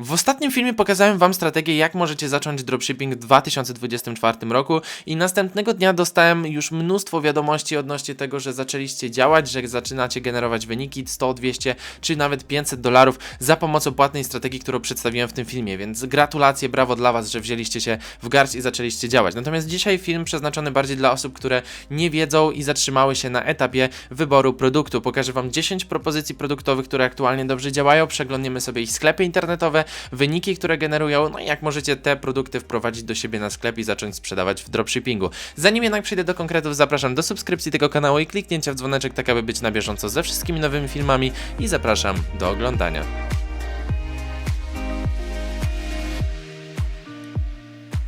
W ostatnim filmie pokazałem Wam strategię, jak możecie zacząć dropshipping w 2024 roku i następnego dnia dostałem już mnóstwo wiadomości odnośnie tego, że zaczęliście działać, że zaczynacie generować wyniki 100, 200 czy nawet 500 dolarów za pomocą płatnej strategii, którą przedstawiłem w tym filmie, więc gratulacje, brawo dla Was, że wzięliście się w garść i zaczęliście działać. Natomiast dzisiaj film przeznaczony bardziej dla osób, które nie wiedzą i zatrzymały się na etapie wyboru produktu. Pokażę Wam 10 propozycji produktowych, które aktualnie dobrze działają, przeglądniemy sobie ich sklepy internetowe, wyniki, które generują, no i jak możecie te produkty wprowadzić do siebie na sklep i zacząć sprzedawać w dropshippingu. Zanim jednak przejdę do konkretów, zapraszam do subskrypcji tego kanału i kliknięcia w dzwoneczek, tak aby być na bieżąco ze wszystkimi nowymi filmami i zapraszam do oglądania.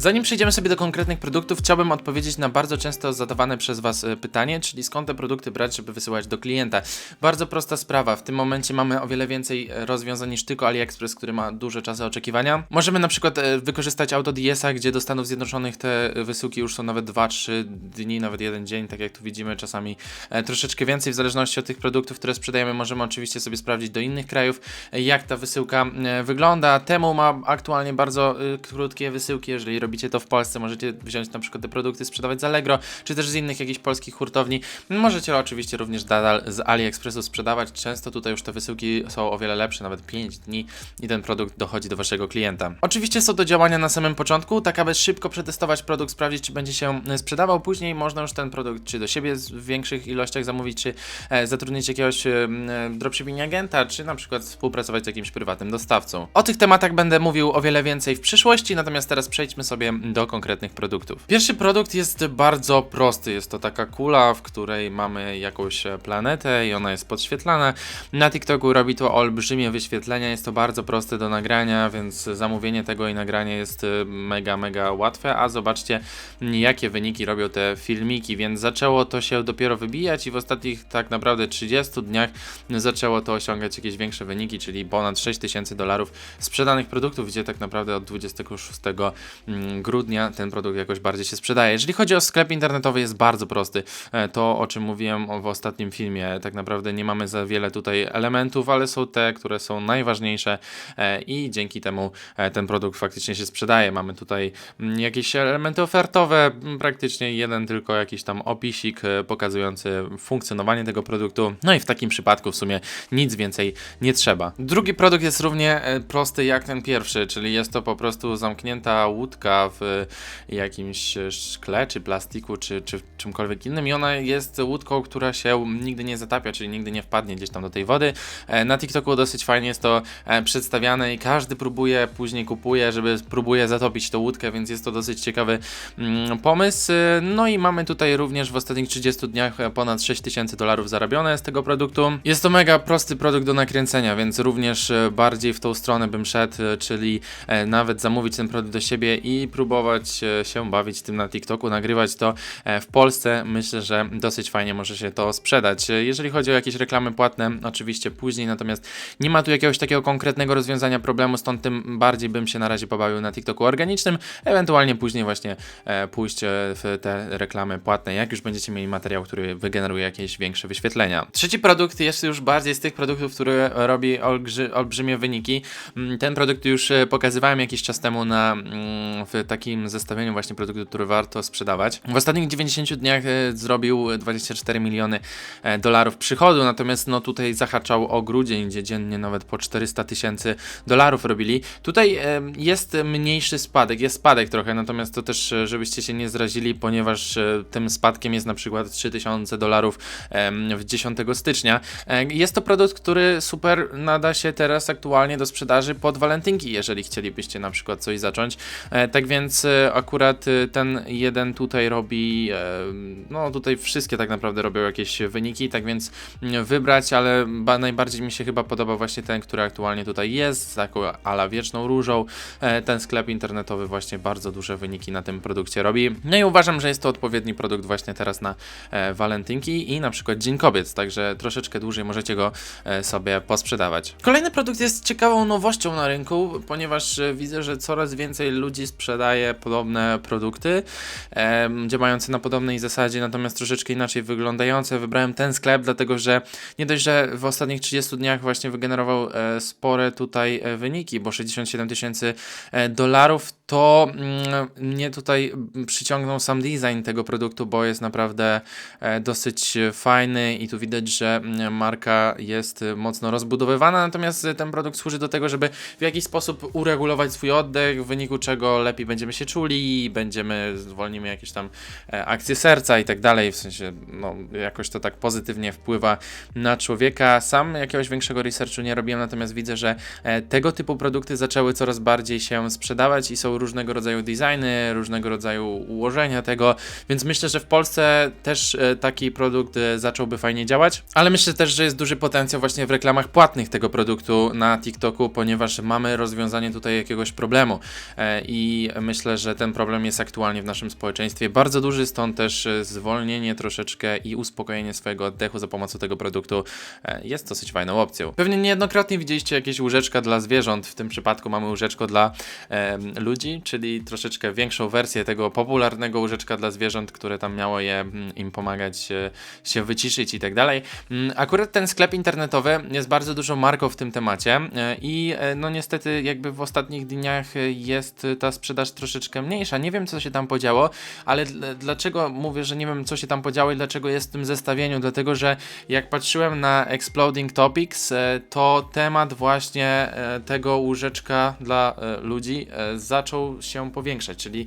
Zanim przejdziemy sobie do konkretnych produktów, chciałbym odpowiedzieć na bardzo często zadawane przez Was e, pytanie, czyli skąd te produkty brać, żeby wysyłać do klienta. Bardzo prosta sprawa. W tym momencie mamy o wiele więcej e, rozwiązań niż tylko AliExpress, który ma duże czasy oczekiwania. Możemy na przykład e, wykorzystać AutoDS-a, gdzie do Stanów Zjednoczonych te wysyłki już są nawet 2-3 dni, nawet jeden dzień, tak jak tu widzimy, czasami troszeczkę więcej w zależności od tych produktów, które sprzedajemy. Możemy oczywiście sobie sprawdzić do innych krajów, jak ta wysyłka wygląda. Temu ma aktualnie bardzo krótkie wysyłki, jeżeli robicie to w Polsce, możecie wziąć na przykład te produkty, sprzedawać z Allegro, czy też z innych jakichś polskich hurtowni. Możecie oczywiście również nadal z AliExpressu sprzedawać. Często tutaj już te wysyłki są o wiele lepsze, nawet 5 dni i ten produkt dochodzi do waszego klienta. Oczywiście są to działania na samym początku, tak aby szybko przetestować produkt, sprawdzić czy będzie się e, sprzedawał. Później można już ten produkt czy do siebie w większych ilościach zamówić, czy e, zatrudnić jakiegoś e, dropshipping agenta, czy na przykład współpracować z jakimś prywatnym dostawcą. O tych tematach będę mówił o wiele więcej w przyszłości, natomiast teraz przejdźmy sobie do konkretnych produktów. Pierwszy produkt jest bardzo prosty. Jest to taka kula, w której mamy jakąś planetę i ona jest podświetlana. Na TikToku robi to olbrzymie wyświetlenia. Jest to bardzo proste do nagrania, więc zamówienie tego i nagranie jest e, mega, mega łatwe. A zobaczcie, jakie wyniki robią te filmiki. Więc zaczęło to się dopiero wybijać i w ostatnich tak naprawdę 30 dniach zaczęło to osiągać jakieś większe wyniki, czyli ponad 6000 dolarów sprzedanych produktów, gdzie tak naprawdę od 26 mm, grudnia ten produkt jakoś bardziej się sprzedaje. Jeżeli chodzi o sklep internetowy, jest bardzo prosty. E, To, o czym mówiłem w ostatnim filmie, tak naprawdę nie mamy za wiele tutaj elementów, ale są te, które są najważniejsze e, i dzięki temu e, ten produkt faktycznie się sprzedaje. Mamy tutaj mm, jakieś elementy ofertowe, m, praktycznie jeden tylko jakiś tam opisik pokazujący funkcjonowanie tego produktu. No i w takim przypadku w sumie nic więcej nie trzeba. Drugi produkt jest równie prosty jak ten pierwszy, czyli jest to po prostu zamknięta łódka w jakimś szkle, czy plastiku, czy, czy czymkolwiek innym i ona jest łódką, która się nigdy nie zatapia, czyli nigdy nie wpadnie gdzieś tam do tej wody. E, Na TikToku dosyć fajnie jest to e, przedstawiane i każdy próbuje, później kupuje, żeby próbuje zatopić tą łódkę, więc jest to dosyć ciekawy mm, pomysł. E, No i mamy tutaj również w ostatnich 30 dniach ponad 6000 dolarów zarobione z tego produktu. Jest to mega prosty produkt do nakręcenia, więc również bardziej w tą stronę bym szedł, czyli nawet zamówić ten produkt do siebie i próbować e, się bawić tym na TikToku, nagrywać to e, w Polsce. Myślę, że dosyć fajnie może się to sprzedać. E, Jeżeli chodzi o jakieś reklamy płatne, oczywiście później, natomiast nie ma tu jakiegoś takiego konkretnego rozwiązania problemu, stąd tym bardziej bym się na razie pobawił na TikToku organicznym, ewentualnie później właśnie pójść w te reklamy płatne, jak już będziecie mieli materiał, który wygeneruje jakieś większe wyświetlenia. Trzeci produkt jest już bardziej z tych produktów, który robi olbrzy, olbrzymie wyniki. Mm, Ten produkt już pokazywałem jakiś czas temu na, mm, w takim zestawieniu właśnie produktów, które warto sprzedawać. W ostatnich 90 dniach e, zrobił 24 miliony e, dolarów przychodu, natomiast no tutaj zahaczał o grudzień, gdzie dziennie nawet po 400 tysięcy dolarów robili. Tutaj e, jest mniejszy spadek, jest spadek trochę, natomiast to też, e, żebyście się nie zrazili, ponieważ e, tym spadkiem jest na przykład 3000 dolarów w 10 stycznia. E, Jest to produkt, który super nada się teraz aktualnie do sprzedaży pod walentynki, jeżeli chcielibyście na przykład coś zacząć. E, Tak więc e, akurat e, ten jeden tutaj robi, e, no tutaj wszystkie tak naprawdę robią jakieś wyniki, tak więc mm, wybrać, ale ba- najbardziej mi się chyba podoba właśnie ten, który aktualnie tutaj jest, z taką ala wieczną różą. Ten sklep internetowy właśnie bardzo duże wyniki na tym produkcie robi. No i uważam, że jest to odpowiedni produkt właśnie teraz na walentynki i na przykład Dzień Kobiet, także troszeczkę dłużej możecie go sobie posprzedawać. Kolejny produkt jest ciekawą nowością na rynku, ponieważ widzę, że coraz więcej ludzi sprzedaje sprzedaje podobne produkty, działające na podobnej zasadzie, natomiast troszeczkę inaczej wyglądające. Wybrałem ten sklep, dlatego że nie dość, że w ostatnich 30 dniach właśnie wygenerował e, spore tutaj e, wyniki, bo 67 tysięcy e, dolarów, to mm, mnie tutaj przyciągnął sam design tego produktu, bo jest naprawdę dosyć fajny i tu widać, że mm, marka jest mocno rozbudowywana, natomiast ten produkt służy do tego, żeby w jakiś sposób uregulować swój oddech, w wyniku czego lepiej będziemy się czuli, będziemy, zwolnimy jakieś tam e, akcje serca i tak dalej, w sensie no, jakoś to tak pozytywnie wpływa na człowieka. Sam jakiegoś większego researchu nie robiłem, natomiast widzę, że e, tego typu produkty zaczęły coraz bardziej się sprzedawać i są różnego rodzaju designy, różnego rodzaju ułożenia tego, więc myślę, że w Polsce też e, taki produkt zacząłby fajnie działać, ale myślę też, że jest duży potencjał właśnie w reklamach płatnych tego produktu na TikToku, ponieważ mamy rozwiązanie tutaj jakiegoś problemu. E, myślę, że ten problem jest aktualnie w naszym społeczeństwie bardzo duży, stąd też e, zwolnienie troszeczkę i uspokojenie swojego oddechu za pomocą tego produktu e, jest dosyć fajną opcją. Pewnie niejednokrotnie widzieliście jakieś łóżeczka dla zwierząt, w tym przypadku mamy łóżeczko dla em, ludzi, czyli troszeczkę większą wersję tego popularnego łóżeczka dla zwierząt, które tam miało je mm, im pomagać e, się wyciszyć i tak dalej. Mm, Akurat ten sklep internetowy jest bardzo dużą marką w tym temacie e, i e, no niestety jakby w ostatnich dniach e, jest e, ta sprzedaż troszeczkę mniejsza. Nie wiem co się tam podziało, ale dl- dlaczego mówię, że nie wiem co się tam podziało i dlaczego jest w tym zestawieniu, dlatego że jak patrzyłem na Exploding Topics, e, to temat właśnie e, tego łóżeczka dla e, ludzi zaczął się powiększać, czyli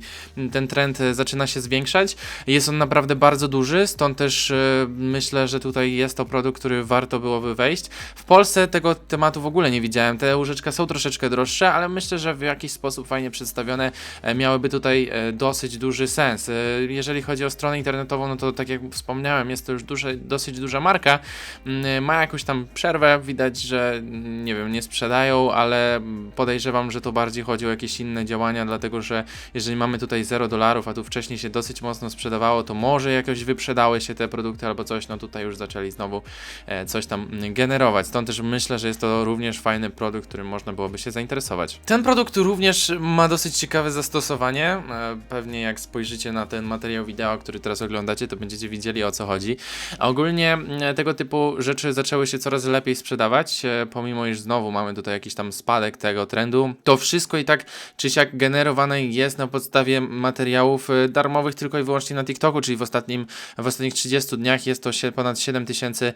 ten trend zaczyna się zwiększać. Jest on naprawdę bardzo duży, stąd też myślę, że tutaj jest to produkt, który warto byłoby wejść. W Polsce tego tematu w ogóle nie widziałem. Te łóżeczka są troszeczkę droższe, ale myślę, że w jakiś sposób fajnie przedstawione miałyby tutaj e, dosyć duży sens. E, Jeżeli chodzi o stronę internetową, no to tak jak wspomniałem, jest to już duże, dosyć duża marka. Mm, Ma jakąś tam przerwę, widać, że mm, nie wiem, nie sprzedają, ale podejrzewam, że to bardziej chodzi o jakieś inne działania, dlatego że jeżeli mamy tutaj 0 dolarów, a tu wcześniej się dosyć mocno sprzedawało, to może jakoś wyprzedały się te produkty albo coś, no tutaj już zaczęli znowu e, coś tam mm, generować. Stąd też myślę, że jest to również fajny produkt, którym można byłoby się zainteresować. Ten produkt również ma dosyć ciekawe zastosowanie. E, Pewnie jak spojrzycie na ten materiał wideo, który teraz oglądacie, to będziecie widzieli o co chodzi. A ogólnie tego typu rzeczy zaczęły się coraz lepiej sprzedawać, e, pomimo iż znowu mamy tutaj jakiś tam spadek tego trendu. To wszystko i tak czy siak generowane jest na podstawie materiałów e, darmowych tylko i wyłącznie na TikToku, czyli w, ostatnim, w ostatnich 30 dniach jest to ponad 7 tysięcy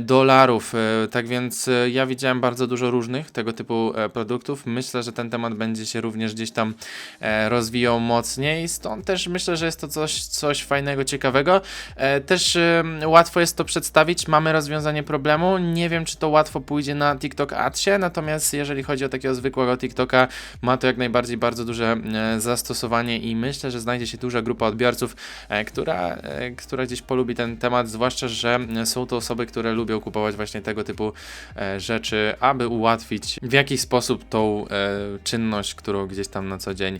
dolarów. Tak więc ja widziałem bardzo dużo różnych tego typu produktów. Myślę, że ten temat będzie się również gdzieś tam e, rozwijał mocniej, stąd też myślę, że jest to coś, coś fajnego, ciekawego. E, Też łatwo jest to przedstawić, mamy rozwiązanie problemu. Nie wiem, czy to łatwo pójdzie na TikTok Adsie, natomiast jeżeli chodzi o takiego zwykłego TikToka, ma to jak najbardziej bardzo duże e, zastosowanie i myślę, że znajdzie się duża grupa odbiorców, która, która gdzieś polubi ten temat, zwłaszcza, że są to osoby, które lubią kupować właśnie tego typu rzeczy, aby ułatwić w jakiś sposób tą czynność, którą gdzieś tam na co dzień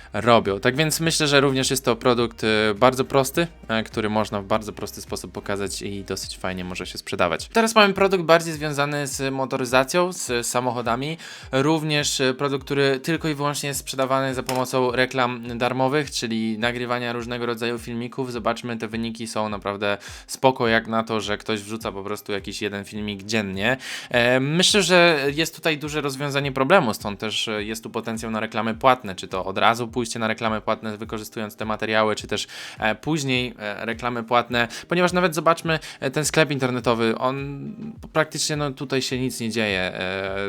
robią. Tak więc myślę, że również jest to produkt e, bardzo prosty, e, który można w bardzo prosty sposób pokazać i dosyć fajnie może się sprzedawać. Teraz mamy produkt bardziej związany z motoryzacją, z samochodami. Również e, produkt, który tylko i wyłącznie jest sprzedawany za pomocą reklam darmowych, czyli nagrywania różnego rodzaju filmików. Zobaczmy, te wyniki są naprawdę spoko, jak na to, że ktoś wrzuca po prostu jakiś jeden filmik dziennie. E, Myślę, że jest tutaj duże rozwiązanie problemu, stąd też jest tu potencjał na reklamy płatne, czy to od razu pójście na reklamy płatne, wykorzystując te materiały, czy też e, później e, reklamy płatne, ponieważ nawet zobaczmy e, ten sklep internetowy, on praktycznie no, tutaj się nic nie dzieje.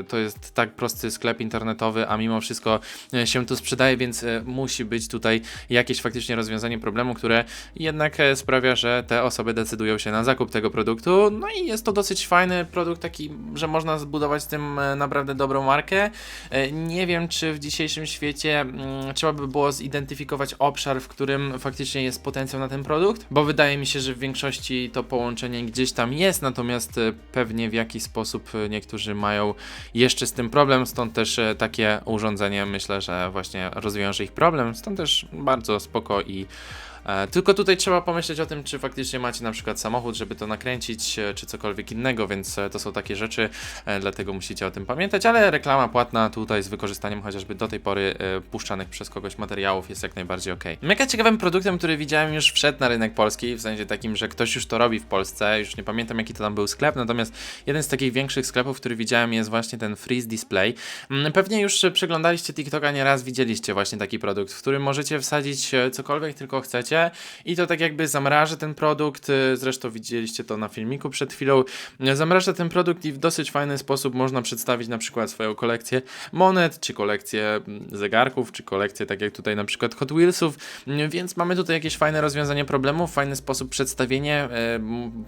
To jest tak prosty sklep internetowy, a mimo wszystko się tu sprzedaje, więc musi być tutaj jakieś faktycznie rozwiązanie problemu, które jednak sprawia, że te osoby decydują się na zakup tego produktu. No i jest to dosyć fajny produkt, taki, że można zbudować z tym naprawdę dobrą markę. Nie wiem, czy w dzisiejszym świecie mm, trzeba by było zidentyfikować obszar, w którym faktycznie jest potencjał na ten produkt, bo wydaje mi się, że w większości to połączenie gdzieś tam jest, natomiast e, pewnie w jakiś sposób e, niektórzy mają jeszcze z tym problem, stąd też e, takie urządzenie myślę, że właśnie rozwiąże ich problem, stąd też bardzo spoko i tylko tutaj trzeba pomyśleć o tym, czy faktycznie macie na przykład samochód, żeby to nakręcić, e, czy cokolwiek innego, więc e, to są takie rzeczy, e, dlatego musicie o tym pamiętać, ale reklama płatna tutaj z wykorzystaniem chociażby do tej pory e, puszczanych przez kogoś materiałów jest jak najbardziej ok. Mega ciekawym produktem, który widziałem już wszedł na rynek polski, w sensie takim, że ktoś już to robi w Polsce, już nie pamiętam jaki to tam był sklep, natomiast jeden z takich większych sklepów, który widziałem jest właśnie ten Freeze Display. Mm, Pewnie już przeglądaliście TikToka nieraz, widzieliście właśnie taki produkt, w którym możecie wsadzić e, cokolwiek tylko chcecie i to tak jakby zamraża ten produkt, e, zresztą widzieliście to na filmiku przed chwilą, E, zamraża ten produkt i w dosyć fajny sposób można przedstawić na przykład swoją kolekcję monet, czy kolekcję mm, zegarków, czy kolekcję tak jak tutaj na przykład Hot Wheelsów, Mm, więc mamy tutaj jakieś fajne rozwiązanie problemów, fajny sposób przedstawienie,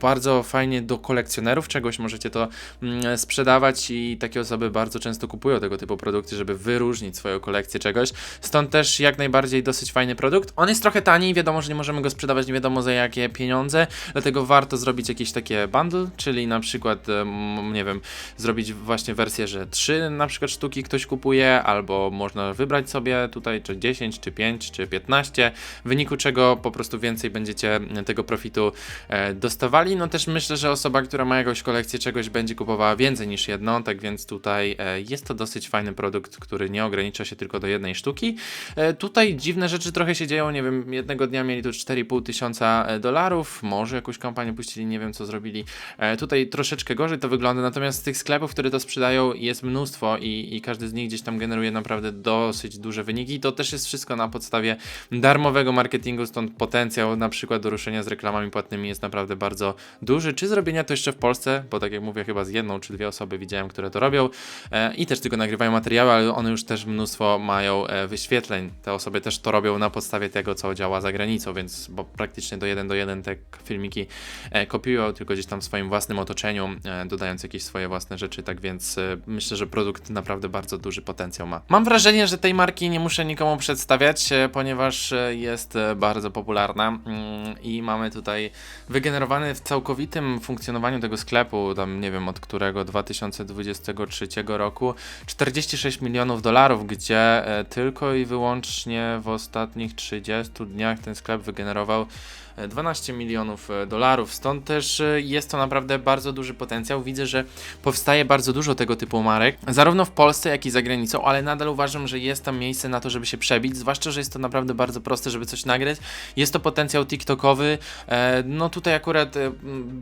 bardzo fajnie do kolekcjonerów czegoś możecie to mm, sprzedawać i takie osoby bardzo często kupują tego typu produkty, żeby wyróżnić swoją kolekcję czegoś. Stąd też jak najbardziej dosyć fajny produkt. On jest trochę tani, wiadomo, że nie możemy go sprzedawać nie wiadomo za jakie pieniądze, dlatego warto zrobić jakieś takie bundle, czyli na przykład, em, nie wiem, zrobić właśnie wersję, że 3 na przykład sztuki ktoś kupuje, albo można wybrać sobie tutaj czy 10, czy 5, czy 15, w wyniku czego po prostu więcej będziecie tego profitu e, dostawali. No też myślę, że osoba, która ma jakąś kolekcję czegoś będzie kupowała więcej niż jedno, tak więc tutaj e, jest to dosyć fajny produkt, który nie ogranicza się tylko do jednej sztuki. E, tutaj dziwne rzeczy trochę się dzieją, nie wiem, jednego dnia mieli tu 4,5 tysiąca e, dolarów, może jakąś kampanię puścili, nie wiem co zrobili. E, tutaj troszeczkę gorzej to wygląda, natomiast tych sklepów, które to sprzedają jest mnóstwo i, i każdy z nich gdzieś tam generuje naprawdę dosyć duże wyniki. To też jest wszystko na podstawie darmowego marketingu, stąd potencjał na przykład do ruszenia z reklamami płatnymi jest naprawdę bardzo duży. Czy zrobienia to jeszcze w Polsce, bo tak jak mówię, chyba z jedną czy dwie osoby widziałem, które to robią e, i też tylko nagrywają materiały, ale one już też mnóstwo mają wyświetleń. Te osoby też to robią na podstawie tego, co działa za granicą, więc bo praktycznie do jeden do jeden te filmiki e, kopiują, tylko gdzieś tam w swoim własnym otoczeniu, e, dodając jakieś swoje własne rzeczy, tak więc e, myślę, że produkt naprawdę bardzo duży potencjał ma. Mam wrażenie, że tej marki nie muszę nikomu przedstawiać, ponieważ jest bardzo popularna mm, i mamy tutaj wygenerowany w całkowitym funkcjonowaniu tego sklepu, tam nie wiem od którego 2023 roku 46 milionów dolarów, gdzie tylko i wyłącznie w ostatnich 30 dniach ten sklep wygenerował e, 12 milionów e, dolarów. Stąd też e, jest to naprawdę bardzo duży potencjał. Widzę, że powstaje bardzo dużo tego typu marek, zarówno w Polsce, jak i za granicą, ale nadal uważam, że jest tam miejsce na to, żeby się przebić, zwłaszcza, że jest to naprawdę bardzo proste, żeby coś nagrać. Jest to potencjał TikTokowy. E, No tutaj akurat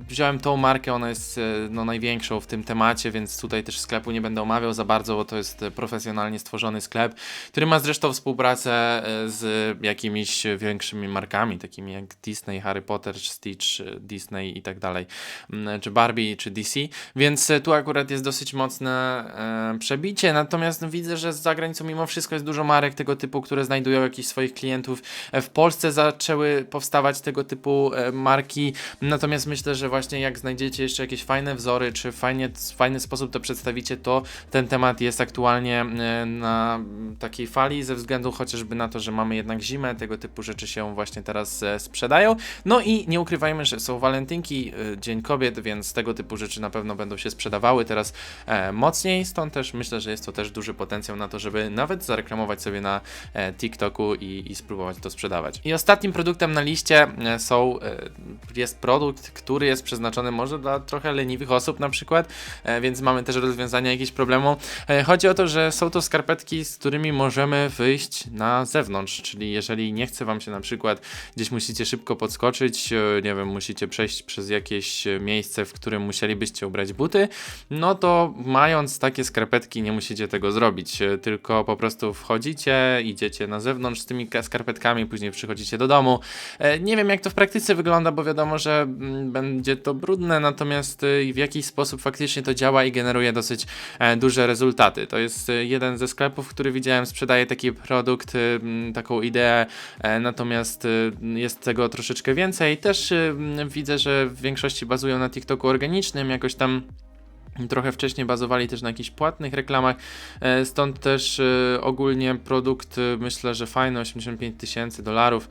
wziąłem tą markę, ona jest no, największą w tym temacie, więc tutaj też sklepu nie będę omawiał za bardzo, bo to jest profesjonalnie stworzony sklep, który ma zresztą współpracę z jakimiś większymi markami, takimi jak Disney, Harry Potter, Stitch, Disney i tak dalej, m, czy Barbie, czy DC, więc e, tu akurat jest dosyć mocne e, przebicie, natomiast widzę, że za granicą mimo wszystko jest dużo marek tego typu, które znajdują jakichś swoich klientów. E, W Polsce zaczęły powstawać tego typu e, marki, natomiast myślę, że właśnie jak znajdziecie jeszcze jakieś fajne wzory, czy fajnie, w fajny sposób to przedstawicie, to ten temat jest aktualnie na takiej fali, ze względu chociażby na to, że mamy jednak zimę, tego typu rzeczy się właśnie teraz e, No i nie ukrywajmy, że są walentynki, e, Dzień Kobiet, więc tego typu rzeczy na pewno będą się sprzedawały teraz e, mocniej, stąd też myślę, że jest to też duży potencjał na to, żeby nawet zareklamować sobie na e, TikToku i, i spróbować to sprzedawać. I ostatnim produktem na liście e, są, e, jest produkt, który jest przeznaczony może dla trochę leniwych osób na przykład, e, więc mamy też rozwiązanie jakichś problemu. E, Chodzi o to, że są to skarpetki, z którymi możemy wyjść na zewnątrz, czyli jeżeli nie chce Wam się na przykład gdzieś musicie szybko podskoczyć, e, nie wiem, musicie przejść przez jakieś e, miejsce, w którym musielibyście ubrać buty, no to mając takie skarpetki nie musicie tego zrobić, e, tylko po prostu wchodzicie, idziecie na zewnątrz z tymi ka- skarpetkami, później przychodzicie do domu. Nie wiem jak to w praktyce wygląda, bo wiadomo, że mm, będzie to brudne, natomiast w jakiś sposób faktycznie to działa i generuje dosyć duże rezultaty. To jest jeden ze sklepów, który widziałem, sprzedaje taki produkt, taką ideę, natomiast jest tego troszeczkę więcej. Też m, widzę, że w większości bazują na TikToku organicznym, jakoś tam Trochę wcześniej bazowali też na jakichś płatnych reklamach, e, stąd też e, ogólnie produkt e, myślę, że fajny, 85 tysięcy dolarów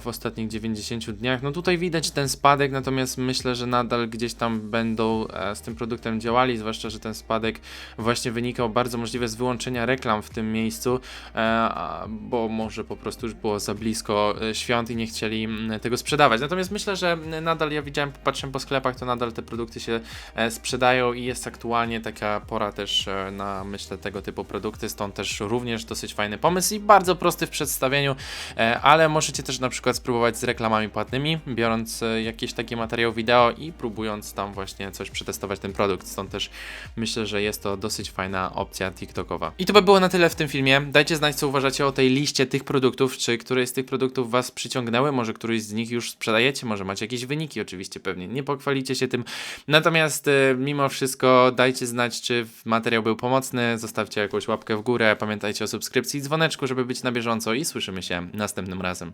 w ostatnich 90 dniach. No tutaj widać ten spadek, natomiast myślę, że nadal gdzieś tam będą e, z tym produktem działali, zwłaszcza, że ten spadek właśnie wynikał bardzo możliwe z wyłączenia reklam w tym miejscu, e, bo może po prostu już było za blisko e, świąt i nie chcieli tego sprzedawać. Natomiast myślę, że nadal ja widziałem, patrzyłem po sklepach, to nadal te produkty się e, sprzedają i jest aktualnie taka pora też e, na myślę tego typu produkty, stąd też również dosyć fajny pomysł i bardzo prosty w przedstawieniu, e, ale możecie też na przykład spróbować z reklamami płatnymi, biorąc e, jakiś taki materiał wideo i próbując tam właśnie coś przetestować ten produkt, stąd też myślę, że jest to dosyć fajna opcja TikTokowa. I to by było na tyle w tym filmie. Dajcie znać, co uważacie o tej liście tych produktów, czy któreś z tych produktów Was przyciągnęły, może któryś z nich już sprzedajecie, może macie jakieś wyniki, oczywiście pewnie nie pochwalicie się tym. Natomiast e, mimo wszystko dajcie znać, czy materiał był pomocny, zostawcie jakąś łapkę w górę, pamiętajcie o subskrypcji i dzwoneczku, żeby być na bieżąco i słyszymy się następnym razem.